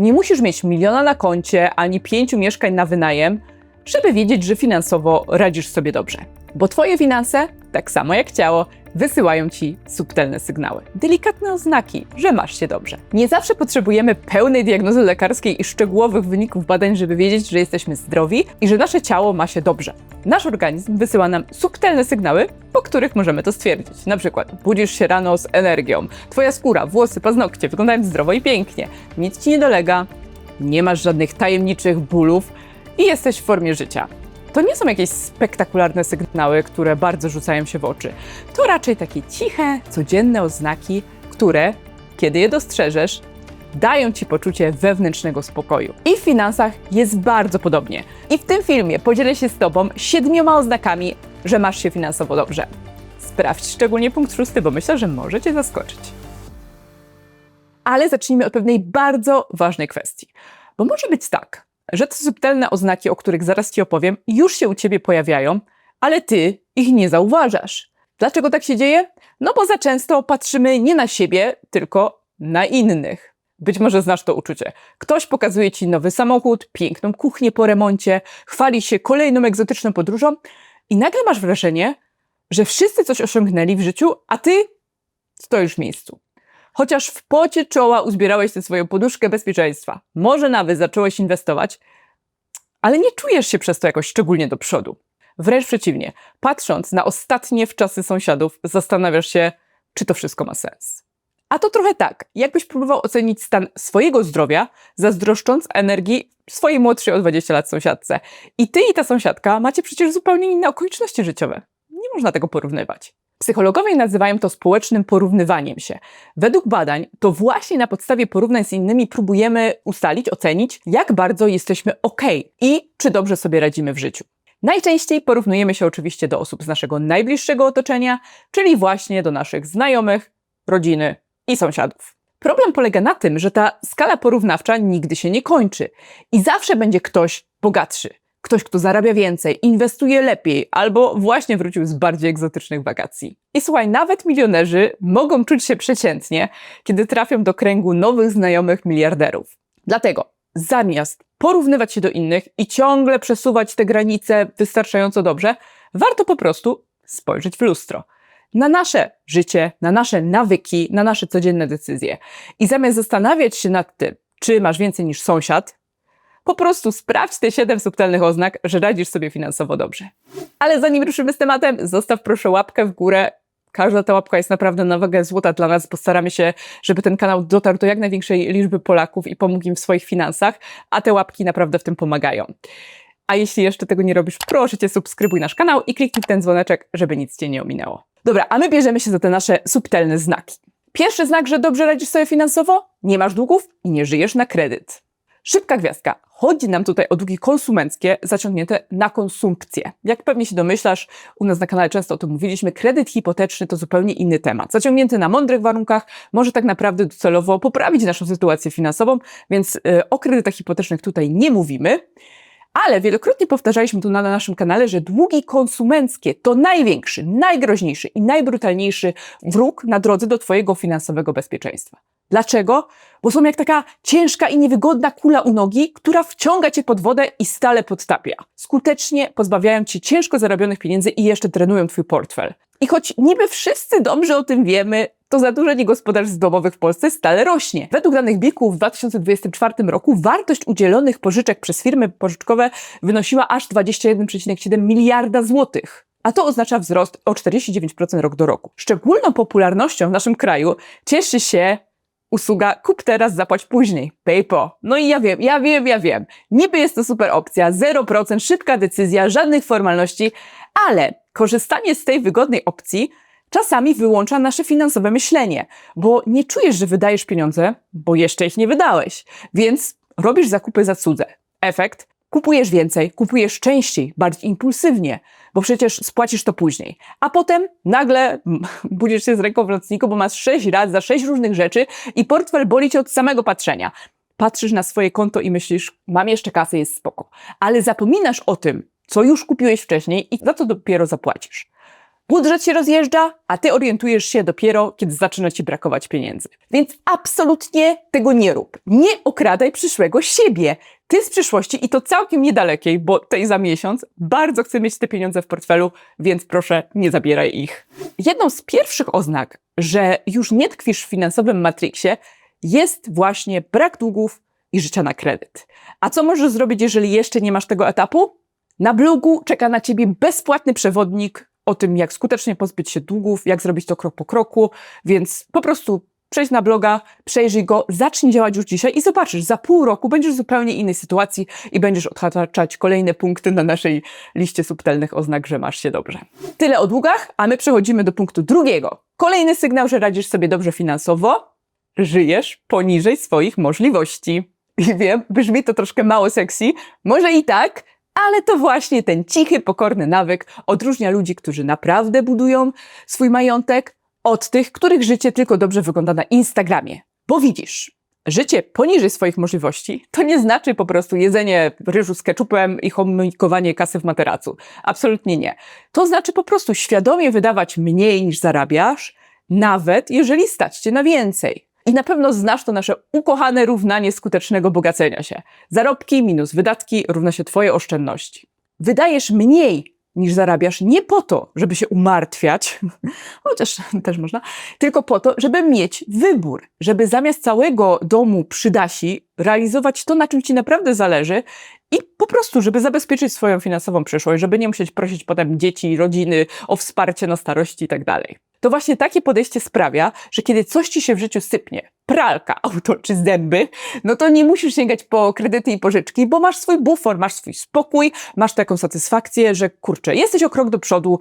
Nie musisz mieć miliona na koncie ani pięciu mieszkań na wynajem, żeby wiedzieć, że finansowo radzisz sobie dobrze. Bo Twoje finanse, tak samo jak ciało, wysyłają Ci subtelne sygnały. Delikatne oznaki, że masz się dobrze. Nie zawsze potrzebujemy pełnej diagnozy lekarskiej i szczegółowych wyników badań, żeby wiedzieć, że jesteśmy zdrowi i że nasze ciało ma się dobrze. Nasz organizm wysyła nam subtelne sygnały, po których możemy to stwierdzić. Na przykład budzisz się rano z energią, Twoja skóra, włosy, paznokcie wyglądają zdrowo i pięknie, nic Ci nie dolega, nie masz żadnych tajemniczych bólów i jesteś w formie życia. To nie są jakieś spektakularne sygnały, które bardzo rzucają się w oczy. To raczej takie ciche, codzienne oznaki, które, kiedy je dostrzeżesz, dają ci poczucie wewnętrznego spokoju. I w finansach jest bardzo podobnie. I w tym filmie podzielę się z Tobą siedmioma oznakami, że masz się finansowo dobrze. Sprawdź szczególnie punkt szósty, bo myślę, że może Cię zaskoczyć. Ale zacznijmy od pewnej bardzo ważnej kwestii. Bo może być tak, że te subtelne oznaki, o których zaraz Ci opowiem, już się u Ciebie pojawiają, ale Ty ich nie zauważasz. Dlaczego tak się dzieje? No bo za często patrzymy nie na siebie, tylko na innych. Być może znasz to uczucie. Ktoś pokazuje Ci nowy samochód, piękną kuchnię po remoncie, chwali się kolejną egzotyczną podróżą i nagle masz wrażenie, że wszyscy coś osiągnęli w życiu, a Ty stoisz w miejscu. Chociaż w pocie czoła uzbierałeś tę swoją poduszkę bezpieczeństwa, może nawet zacząłeś inwestować, ale nie czujesz się przez to jakoś szczególnie do przodu. Wręcz przeciwnie, patrząc na ostatnie wczasy sąsiadów, zastanawiasz się, czy to wszystko ma sens. A to trochę tak, jakbyś próbował ocenić stan swojego zdrowia, zazdroszcząc energii swojej młodszej o 20 lat sąsiadce. I ty i ta sąsiadka macie przecież zupełnie inne okoliczności życiowe. Nie można tego porównywać. Psychologowie nazywają to społecznym porównywaniem się. Według badań to właśnie na podstawie porównań z innymi próbujemy ustalić, ocenić, jak bardzo jesteśmy ok i czy dobrze sobie radzimy w życiu. Najczęściej porównujemy się oczywiście do osób z naszego najbliższego otoczenia, czyli właśnie do naszych znajomych, rodziny i sąsiadów. Problem polega na tym, że ta skala porównawcza nigdy się nie kończy i zawsze będzie ktoś bogatszy, ktoś, kto zarabia więcej, inwestuje lepiej albo właśnie wrócił z bardziej egzotycznych wakacji. I słuchaj, nawet milionerzy mogą czuć się przeciętnie, kiedy trafią do kręgu nowych znajomych miliarderów. Dlatego zamiast porównywać się do innych i ciągle przesuwać te granice wystarczająco dobrze, warto po prostu spojrzeć w lustro. Na nasze życie, na nasze nawyki, na nasze codzienne decyzje. I zamiast zastanawiać się nad tym, czy masz więcej niż sąsiad, po prostu sprawdź te 7 subtelnych oznak, że radzisz sobie finansowo dobrze. Ale zanim ruszymy z tematem, zostaw proszę łapkę w górę. Każda ta łapka jest naprawdę na wagę złota dla nas. Postaramy się, żeby ten kanał dotarł do jak największej liczby Polaków i pomógł im w swoich finansach, a te łapki naprawdę w tym pomagają. A jeśli jeszcze tego nie robisz, proszę Cię subskrybuj nasz kanał i kliknij ten dzwoneczek, żeby nic Cię nie ominęło. Dobra, a my bierzemy się za te nasze subtelne znaki. Pierwszy znak, że dobrze radzisz sobie finansowo? Nie masz długów i nie żyjesz na kredyt. Szybka gwiazdka. Chodzi nam tutaj o długi konsumenckie zaciągnięte na konsumpcję. Jak pewnie się domyślasz, u nas na kanale często o tym mówiliśmy, kredyt hipoteczny to zupełnie inny temat. Zaciągnięty na mądrych warunkach może tak naprawdę docelowo poprawić naszą sytuację finansową, więc yy, o kredytach hipotecznych tutaj nie mówimy. Ale wielokrotnie powtarzaliśmy tu na naszym kanale, że długi konsumenckie to największy, najgroźniejszy i najbrutalniejszy wróg na drodze do Twojego finansowego bezpieczeństwa. Dlaczego? Bo są jak taka ciężka i niewygodna kula u nogi, która wciąga cię pod wodę i stale podtapia. Skutecznie pozbawiają cię ciężko zarobionych pieniędzy i jeszcze trenują twój portfel. I choć niby wszyscy dobrze o tym wiemy, to zadłużenie gospodarstw domowych w Polsce stale rośnie. Według danych BIK-u w 2024 roku wartość udzielonych pożyczek przez firmy pożyczkowe wynosiła aż 21,7 miliarda złotych. A to oznacza wzrost o 49% rok do roku. Szczególną popularnością w naszym kraju cieszy się usługa kup teraz, zapłać później. PayPal. No i ja wiem, ja wiem, ja wiem. Niby jest to super opcja, 0%, szybka decyzja, żadnych formalności, ale korzystanie z tej wygodnej opcji czasami wyłącza nasze finansowe myślenie, bo nie czujesz, że wydajesz pieniądze, bo jeszcze ich nie wydałeś, więc robisz zakupy za cudze. Efekt? Kupujesz więcej, kupujesz częściej, bardziej impulsywnie, bo przecież spłacisz to później. A potem nagle budzisz się z ręką w nocniku, bo masz sześć rat za sześć różnych rzeczy i portfel boli cię od samego patrzenia. Patrzysz na swoje konto i myślisz, mam jeszcze kasę, jest spoko. Ale zapominasz o tym, co już kupiłeś wcześniej i za co dopiero zapłacisz. Budżet się rozjeżdża, a ty orientujesz się dopiero, kiedy zaczyna ci brakować pieniędzy. Więc absolutnie tego nie rób. Nie okradaj przyszłego siebie. Ty z przyszłości i to całkiem niedalekiej, bo tej za miesiąc, bardzo chcę mieć te pieniądze w portfelu, więc proszę nie zabieraj ich. Jedną z pierwszych oznak, że już nie tkwisz w finansowym matriksie, jest właśnie brak długów i życia na kredyt. A co możesz zrobić, jeżeli jeszcze nie masz tego etapu? Na blogu czeka na ciebie bezpłatny przewodnik o tym, jak skutecznie pozbyć się długów, jak zrobić to krok po kroku, więc po prostu przejdź na bloga, przejrzyj go, zacznij działać już dzisiaj i zobaczysz, za pół roku będziesz w zupełnie innej sytuacji i będziesz odhaczać kolejne punkty na naszej liście subtelnych oznak, że masz się dobrze. Tyle o długach, a my przechodzimy do punktu drugiego. Kolejny sygnał, że radzisz sobie dobrze finansowo, żyjesz poniżej swoich możliwości. I wiem, brzmi to troszkę mało sexy, może i tak, ale to właśnie ten cichy, pokorny nawyk odróżnia ludzi, którzy naprawdę budują swój majątek, od tych, których życie tylko dobrze wygląda na Instagramie. Bo widzisz, życie poniżej swoich możliwości to nie znaczy po prostu jedzenie ryżu z keczupem i homikowanie kasy w materacu. Absolutnie nie. To znaczy po prostu świadomie wydawać mniej niż zarabiasz, nawet jeżeli stać cię na więcej. I na pewno znasz to nasze ukochane równanie skutecznego bogacenia się. Zarobki minus wydatki równa się twoje oszczędności. Wydajesz mniej niż zarabiasz nie po to, żeby się umartwiać, chociaż też można, tylko po to, żeby mieć wybór, żeby zamiast całego domu przydasi realizować to, na czym ci naprawdę zależy i po prostu, żeby zabezpieczyć swoją finansową przyszłość, żeby nie musieć prosić potem dzieci, rodziny o wsparcie na starości i tak dalej. To właśnie takie podejście sprawia, że kiedy coś ci się w życiu sypnie, pralka, auto czy zęby, no to nie musisz sięgać po kredyty i pożyczki, bo masz swój bufor, masz swój spokój, masz taką satysfakcję, że kurczę, jesteś o krok do przodu,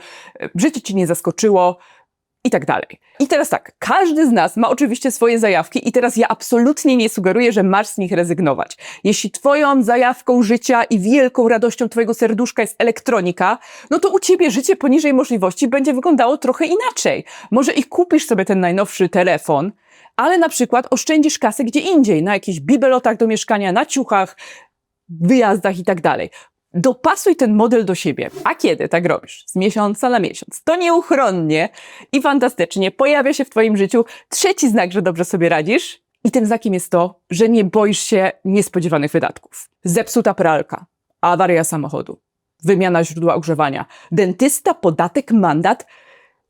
życie ci nie zaskoczyło, i tak dalej. I teraz tak, każdy z nas ma oczywiście swoje zajawki i teraz ja absolutnie nie sugeruję, że masz z nich rezygnować. Jeśli twoją zajawką życia i wielką radością twojego serduszka jest elektronika, no to u ciebie życie poniżej możliwości będzie wyglądało trochę inaczej. Może i kupisz sobie ten najnowszy telefon, ale na przykład oszczędzisz kasę gdzie indziej, na jakichś bibelotach do mieszkania, na ciuchach, wyjazdach i tak dalej. Dopasuj ten model do siebie. A kiedy tak robisz? Z miesiąca na miesiąc. To nieuchronnie i fantastycznie pojawia się w Twoim życiu trzeci znak, że dobrze sobie radzisz. I tym znakiem jest to, że nie boisz się niespodziewanych wydatków. Zepsuta pralka, awaria samochodu, wymiana źródła ogrzewania, dentysta, podatek, mandat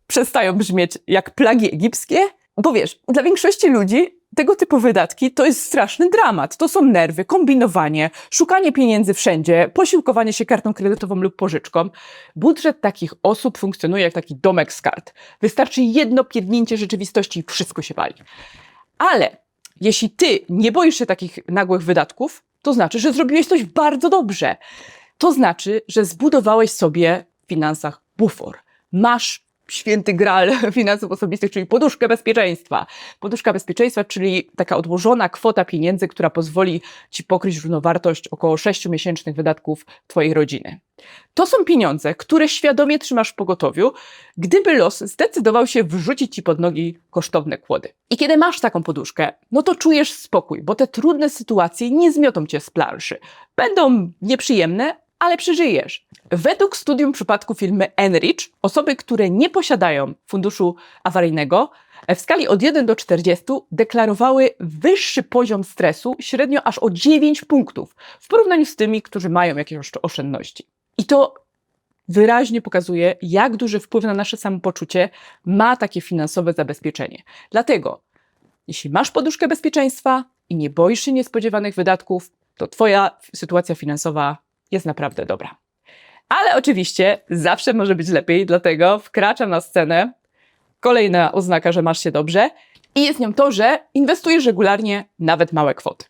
przestają brzmieć jak plagi egipskie, bo wiesz, dla większości ludzi tego typu wydatki to jest straszny dramat. To są nerwy, kombinowanie, szukanie pieniędzy wszędzie, posiłkowanie się kartą kredytową lub pożyczką. Budżet takich osób funkcjonuje jak taki domek z kart. Wystarczy jedno pierdnięcie rzeczywistości i wszystko się wali. Ale jeśli ty nie boisz się takich nagłych wydatków, to znaczy, że zrobiłeś coś bardzo dobrze. To znaczy, że zbudowałeś sobie w finansach bufor. Masz święty gral finansów osobistych, czyli poduszkę bezpieczeństwa. Poduszka bezpieczeństwa, czyli taka odłożona kwota pieniędzy, która pozwoli Ci pokryć równowartość około 6 miesięcznych wydatków Twojej rodziny. To są pieniądze, które świadomie trzymasz w pogotowiu, gdyby los zdecydował się wrzucić Ci pod nogi kosztowne kłody. I kiedy masz taką poduszkę, no to czujesz spokój, bo te trudne sytuacje nie zmiotą Cię z planszy. Będą nieprzyjemne, ale przeżyjesz. Według studium przypadku firmy Enrich, osoby, które nie posiadają funduszu awaryjnego, w skali od 1 do 40 deklarowały wyższy poziom stresu, średnio aż o 9 punktów, w porównaniu z tymi, którzy mają jakieś oszczędności. I to wyraźnie pokazuje, jak duży wpływ na nasze samopoczucie ma takie finansowe zabezpieczenie. Dlatego, jeśli masz poduszkę bezpieczeństwa i nie boisz się niespodziewanych wydatków, to Twoja sytuacja finansowa jest naprawdę dobra. Ale oczywiście zawsze może być lepiej, dlatego wkracza na scenę kolejna oznaka, że masz się dobrze i jest nią to, że inwestujesz regularnie nawet małe kwoty.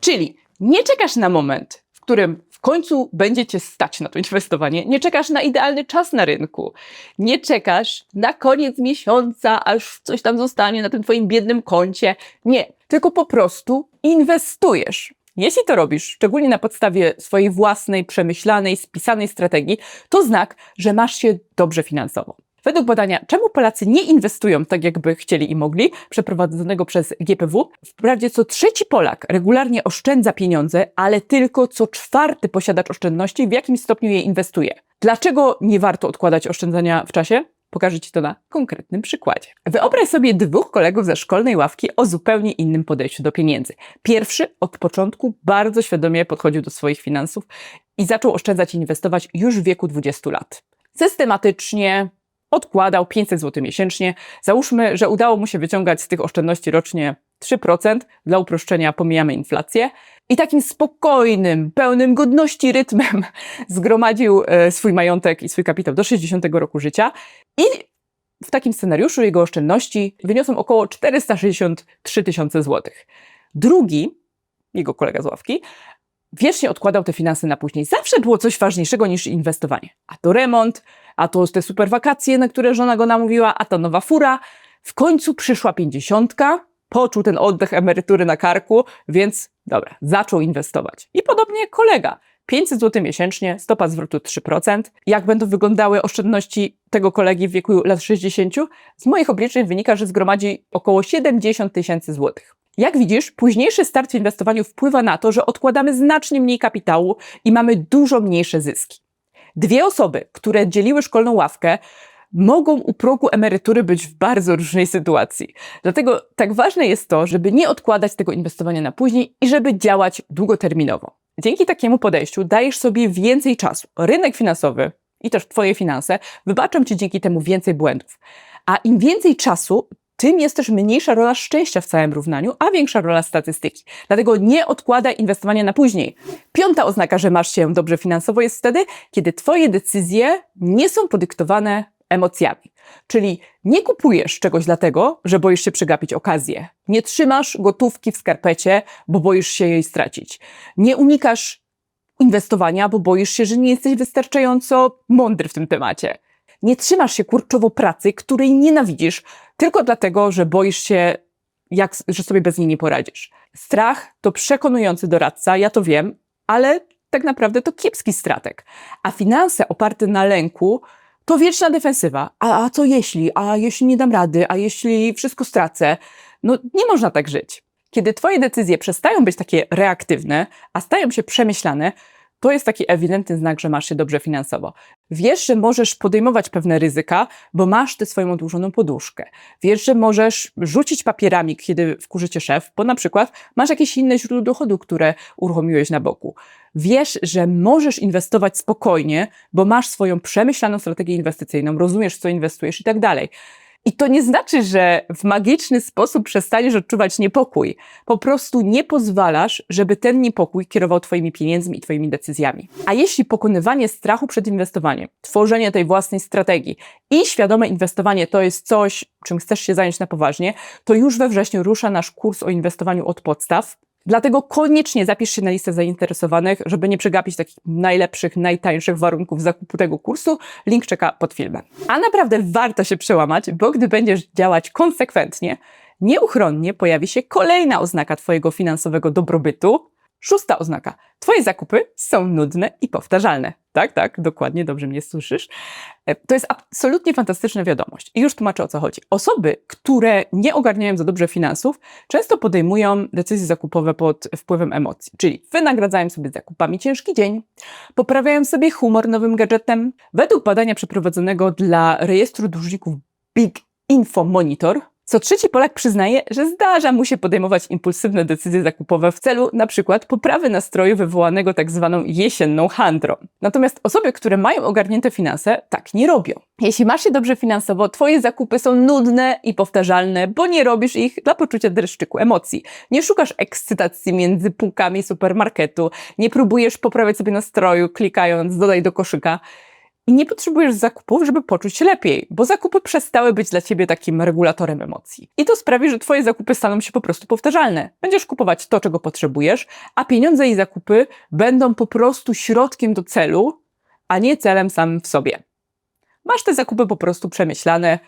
Czyli nie czekasz na moment, w którym w końcu będzie cię stać na to inwestowanie, nie czekasz na idealny czas na rynku, nie czekasz na koniec miesiąca, aż coś tam zostanie na tym twoim biednym koncie. Nie, tylko po prostu inwestujesz. Jeśli to robisz, szczególnie na podstawie swojej własnej, przemyślanej, spisanej strategii, to znak, że masz się dobrze finansowo. Według badania, czemu Polacy nie inwestują tak, jakby chcieli i mogli, przeprowadzonego przez GPW, wprawdzie co trzeci Polak regularnie oszczędza pieniądze, ale tylko co czwarty posiadacz oszczędności w jakimś stopniu je inwestuje. Dlaczego nie warto odkładać oszczędzania w czasie? Pokażę Ci to na konkretnym przykładzie. Wyobraź sobie dwóch kolegów ze szkolnej ławki o zupełnie innym podejściu do pieniędzy. Pierwszy od początku bardzo świadomie podchodził do swoich finansów i zaczął oszczędzać i inwestować już w wieku 20 lat. Systematycznie odkładał 500 zł miesięcznie. Załóżmy, że udało mu się wyciągać z tych oszczędności rocznie 3%, dla uproszczenia pomijamy inflację, i takim spokojnym, pełnym godności rytmem zgromadził e, swój majątek i swój kapitał do 60 roku życia. I w takim scenariuszu jego oszczędności wyniosą około 463 tysiące złotych. Drugi, jego kolega z ławki, wiecznie odkładał te finanse na później. Zawsze było coś ważniejszego niż inwestowanie. A to remont, a to te super wakacje, na które żona go namówiła, a to nowa fura. W końcu przyszła pięćdziesiątka, poczuł ten oddech emerytury na karku, więc dobra, zaczął inwestować. I podobnie kolega. 500 zł miesięcznie, stopa zwrotu 3%. Jak będą wyglądały oszczędności tego kolegi w wieku lat 60? Z moich obliczeń wynika, że zgromadzi około 70 tysięcy złotych. Jak widzisz, późniejszy start w inwestowaniu wpływa na to, że odkładamy znacznie mniej kapitału i mamy dużo mniejsze zyski. Dwie osoby, które dzieliły szkolną ławkę, mogą u progu emerytury być w bardzo różnej sytuacji. Dlatego tak ważne jest to, żeby nie odkładać tego inwestowania na później i żeby działać długoterminowo. Dzięki takiemu podejściu dajesz sobie więcej czasu. Rynek finansowy i też Twoje finanse wybaczą Ci dzięki temu więcej błędów. A im więcej czasu, tym jest też mniejsza rola szczęścia w całym równaniu, a większa rola statystyki. Dlatego nie odkładaj inwestowania na później. Piąta oznaka, że masz się dobrze finansowo jest wtedy, kiedy Twoje decyzje nie są podyktowane emocjami. Czyli nie kupujesz czegoś dlatego, że boisz się przegapić okazję. Nie trzymasz gotówki w skarpecie, bo boisz się jej stracić. Nie unikasz inwestowania, bo boisz się, że nie jesteś wystarczająco mądry w tym temacie. Nie trzymasz się kurczowo pracy, której nienawidzisz, tylko dlatego, że boisz się, jak, że sobie bez niej nie poradzisz. Strach to przekonujący doradca, ja to wiem, ale tak naprawdę to kiepski stratek. A finanse oparte na lęku to wieczna defensywa. A, a co jeśli? A jeśli nie dam rady? A jeśli wszystko stracę? No nie można tak żyć. Kiedy Twoje decyzje przestają być takie reaktywne, a stają się przemyślane, to jest taki ewidentny znak, że masz się dobrze finansowo. Wiesz, że możesz podejmować pewne ryzyka, bo masz tę swoją odłożoną poduszkę. Wiesz, że możesz rzucić papierami, kiedy wkurzycie szef, bo na przykład masz jakieś inne źródło dochodu, które uruchomiłeś na boku. Wiesz, że możesz inwestować spokojnie, bo masz swoją przemyślaną strategię inwestycyjną, rozumiesz, co inwestujesz i tak dalej. I to nie znaczy, że w magiczny sposób przestaniesz odczuwać niepokój. Po prostu nie pozwalasz, żeby ten niepokój kierował Twoimi pieniędzmi i Twoimi decyzjami. A jeśli pokonywanie strachu przed inwestowaniem, tworzenie tej własnej strategii i świadome inwestowanie to jest coś, czym chcesz się zająć na poważnie, to już we wrześniu rusza nasz kurs o inwestowaniu od podstaw. Dlatego koniecznie zapisz się na listę zainteresowanych, żeby nie przegapić takich najlepszych, najtańszych warunków zakupu tego kursu. Link czeka pod filmem. A naprawdę warto się przełamać, bo gdy będziesz działać konsekwentnie, nieuchronnie pojawi się kolejna oznaka Twojego finansowego dobrobytu. Szósta oznaka. Twoje zakupy są nudne i powtarzalne. Tak, tak, dokładnie, dobrze mnie słyszysz. E, to jest absolutnie fantastyczna wiadomość. I już tłumaczę o co chodzi. Osoby, które nie ogarniają za dobrze finansów, często podejmują decyzje zakupowe pod wpływem emocji. Czyli wynagradzają sobie zakupami ciężki dzień, poprawiają sobie humor nowym gadżetem. Według badania przeprowadzonego dla rejestru dłużników Big Info Monitor, co trzeci Polak przyznaje, że zdarza mu się podejmować impulsywne decyzje zakupowe w celu na przykład poprawy nastroju wywołanego tak zwaną jesienną handrą. Natomiast osoby, które mają ogarnięte finanse, tak nie robią. Jeśli masz się dobrze finansowo, twoje zakupy są nudne i powtarzalne, bo nie robisz ich dla poczucia dreszczyku emocji. Nie szukasz ekscytacji między półkami supermarketu, nie próbujesz poprawiać sobie nastroju klikając dodaj do koszyka. I nie potrzebujesz zakupów, żeby poczuć się lepiej, bo zakupy przestały być dla ciebie takim regulatorem emocji. I to sprawi, że twoje zakupy staną się po prostu powtarzalne. Będziesz kupować to, czego potrzebujesz, a pieniądze i zakupy będą po prostu środkiem do celu, a nie celem samym w sobie. Masz te zakupy po prostu przemyślane,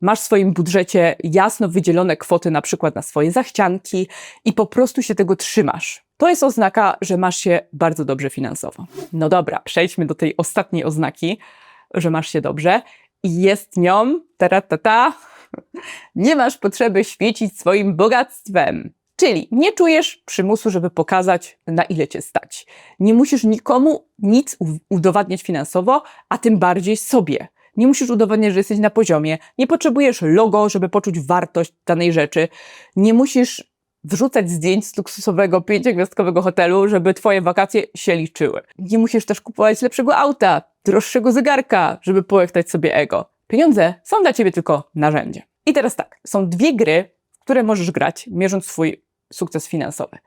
masz w swoim budżecie jasno wydzielone kwoty na przykład na swoje zachcianki i po prostu się tego trzymasz. To jest oznaka, że masz się bardzo dobrze finansowo. No dobra, przejdźmy do tej ostatniej oznaki, że masz się dobrze. I jest nią, taratata, nie masz potrzeby świecić swoim bogactwem. Czyli nie czujesz przymusu, żeby pokazać, na ile cię stać. Nie musisz nikomu nic udowadniać finansowo, a tym bardziej sobie. Nie musisz udowadniać, że jesteś na poziomie. Nie potrzebujesz logo, żeby poczuć wartość danej rzeczy. Nie musisz wrzucać zdjęć z luksusowego, pięciogwiazdkowego hotelu, żeby twoje wakacje się liczyły. Nie musisz też kupować lepszego auta, droższego zegarka, żeby połechtać sobie ego. Pieniądze są dla ciebie tylko narzędzie. I teraz tak, są dwie gry, w które możesz grać, mierząc swój sukces finansowy.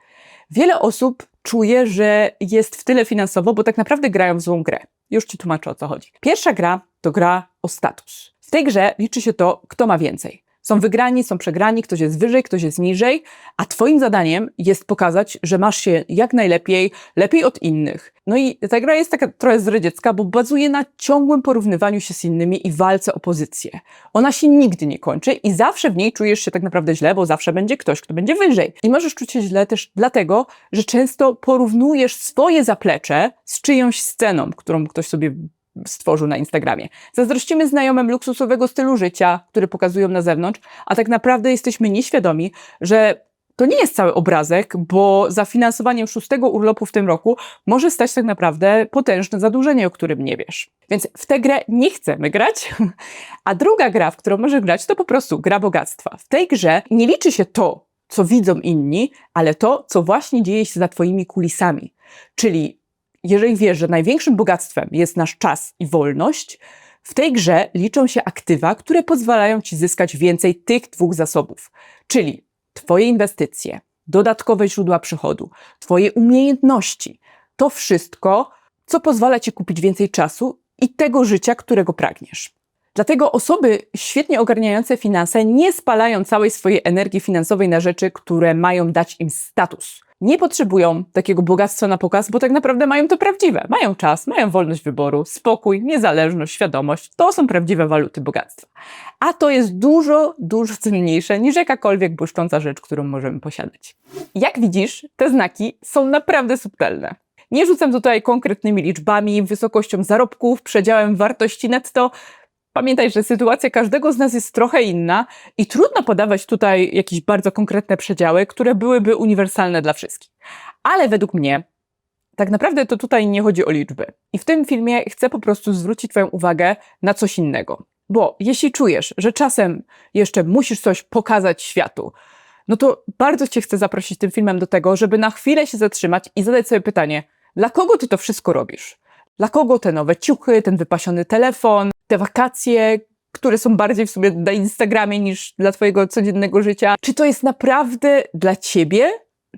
Wiele osób czuje, że jest w tyle finansowo, bo tak naprawdę grają w złą grę. Już ci tłumaczę o co chodzi. Pierwsza gra to gra o status. W tej grze liczy się to, kto ma więcej. Są wygrani, są przegrani, ktoś jest wyżej, ktoś jest niżej, a Twoim zadaniem jest pokazać, że masz się jak najlepiej, lepiej od innych. No i ta gra jest taka trochę zdradziecka, bo bazuje na ciągłym porównywaniu się z innymi i walce o pozycję. Ona się nigdy nie kończy i zawsze w niej czujesz się tak naprawdę źle, bo zawsze będzie ktoś, kto będzie wyżej. I możesz czuć się źle też dlatego, że często porównujesz swoje zaplecze z czyjąś sceną, którą ktoś sobie stworzył na Instagramie. Zazdrościmy znajomym luksusowego stylu życia, który pokazują na zewnątrz, a tak naprawdę jesteśmy nieświadomi, że to nie jest cały obrazek, bo za finansowaniem szóstego urlopu w tym roku może stać tak naprawdę potężne zadłużenie, o którym nie wiesz. Więc w tę grę nie chcemy grać. A druga gra, w którą możesz grać, to po prostu gra bogactwa. W tej grze nie liczy się to, co widzą inni, ale to, co właśnie dzieje się za twoimi kulisami. Czyli jeżeli wiesz, że największym bogactwem jest nasz czas i wolność, w tej grze liczą się aktywa, które pozwalają ci zyskać więcej tych dwóch zasobów, czyli Twoje inwestycje, dodatkowe źródła przychodu, Twoje umiejętności. To wszystko, co pozwala ci kupić więcej czasu i tego życia, którego pragniesz. Dlatego osoby świetnie ogarniające finanse nie spalają całej swojej energii finansowej na rzeczy, które mają dać im status. Nie potrzebują takiego bogactwa na pokaz, bo tak naprawdę mają to prawdziwe. Mają czas, mają wolność wyboru, spokój, niezależność, świadomość. To są prawdziwe waluty bogactwa. A to jest dużo, dużo cenniejsze niż jakakolwiek błyszcząca rzecz, którą możemy posiadać. Jak widzisz, te znaki są naprawdę subtelne. Nie rzucam tutaj konkretnymi liczbami, wysokością zarobków, przedziałem wartości netto. Pamiętaj, że sytuacja każdego z nas jest trochę inna i trudno podawać tutaj jakieś bardzo konkretne przedziały, które byłyby uniwersalne dla wszystkich. Ale według mnie tak naprawdę to tutaj nie chodzi o liczby. I w tym filmie chcę po prostu zwrócić Twoją uwagę na coś innego. Bo jeśli czujesz, że czasem jeszcze musisz coś pokazać światu, no to bardzo Cię chcę zaprosić tym filmem do tego, żeby na chwilę się zatrzymać i zadać sobie pytanie, dla kogo Ty to wszystko robisz? Dla kogo te nowe ciuchy, ten wypasiony telefon, te wakacje, które są bardziej w sumie na Instagramie niż dla Twojego codziennego życia? Czy to jest naprawdę dla Ciebie?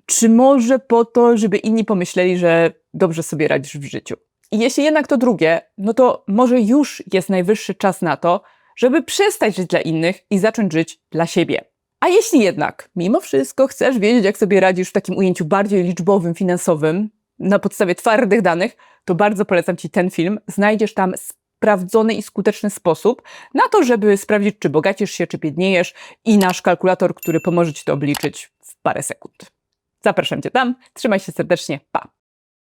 Czy może po to, żeby inni pomyśleli, że dobrze sobie radzisz w życiu? I jeśli jednak to drugie, no to może już jest najwyższy czas na to, żeby przestać żyć dla innych i zacząć żyć dla siebie. A jeśli jednak, mimo wszystko, chcesz wiedzieć, jak sobie radzisz w takim ujęciu bardziej liczbowym, finansowym, na podstawie twardych danych, to bardzo polecam Ci ten film. Znajdziesz tam sprawdzony i skuteczny sposób na to, żeby sprawdzić, czy bogacisz się, czy biedniejesz i nasz kalkulator, który pomoże Ci to obliczyć w parę sekund. Zapraszam Cię tam, trzymaj się serdecznie, pa!